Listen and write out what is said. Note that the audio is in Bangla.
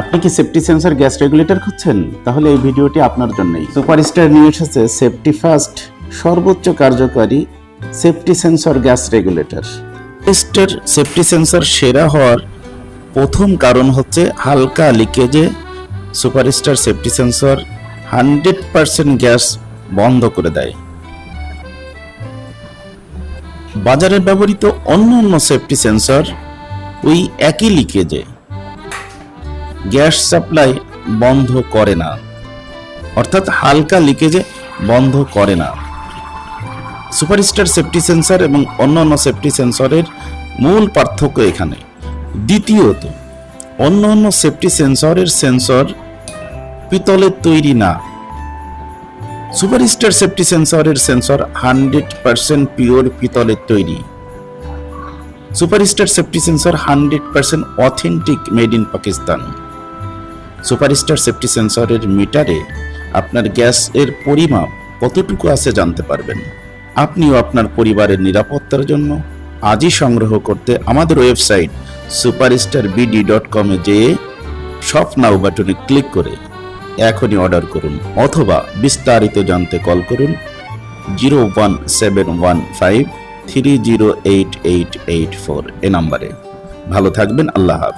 আপনি কি সেফটি সেন্সর গ্যাস রেগুলেটর খুঁজছেন? তাহলে এই ভিডিওটি আপনার জন্যই। সুপারস্টার নিয়ে এসেছে সেফটি ফার্স্ট সর্বোচ্চ কার্যকারী safety sensor gas regulator superstar safety sensor সেরা হওয়ার প্রথম কারণ হচ্ছে হালকা লিকেজে superstar safety sensor hundred percent gas বন্ধ করে দেয়। বাজারে ব্যবহৃত অন্য অন্য সেফটি সেন্সর ওই একই লিকেজে গ্যাস সাপ্লাই বন্ধ করে না। অর্থাৎ হালকা লিকেজে বন্ধ করে না। সুপারস্টার সেফটি সেন্সর এবং অন্যান্য সেফটি সেন্সরের মূল পার্থক্য এখানে। দ্বিতীয়ত অন্য অন্য সেফটি সেন্সরের সেন্সর পিতলের তৈরি না। সুপারস্টার সেফটি সেন্সরের সেন্সর হান্ড্রেড পার্সেন্ট পিওর পিতলের তৈরি। Superstar safety sensor hundred percent authentic made in Pakistan. Superstar safety সেন্সরের মিটারে আপনার গ্যাস এর পরিমাপ কতটুকু আছে জানতে পারবেন। আপনিও আপনার পরিবারের নিরাপত্তার জন্য আজই সংগ্রহ করতে আমাদের ওয়েবসাইট সুপারস্টার বিডি ডট কমে যেয়ে শপ নাও বাটনে ক্লিক করে এখনই অর্ডার করুন অথবা বিস্তারিত জানতে কল করুন zero one seven one five three zero eight eight eight four এ নাম্বারে। ভালো থাকবেন, আল্লাহ হাফিজ।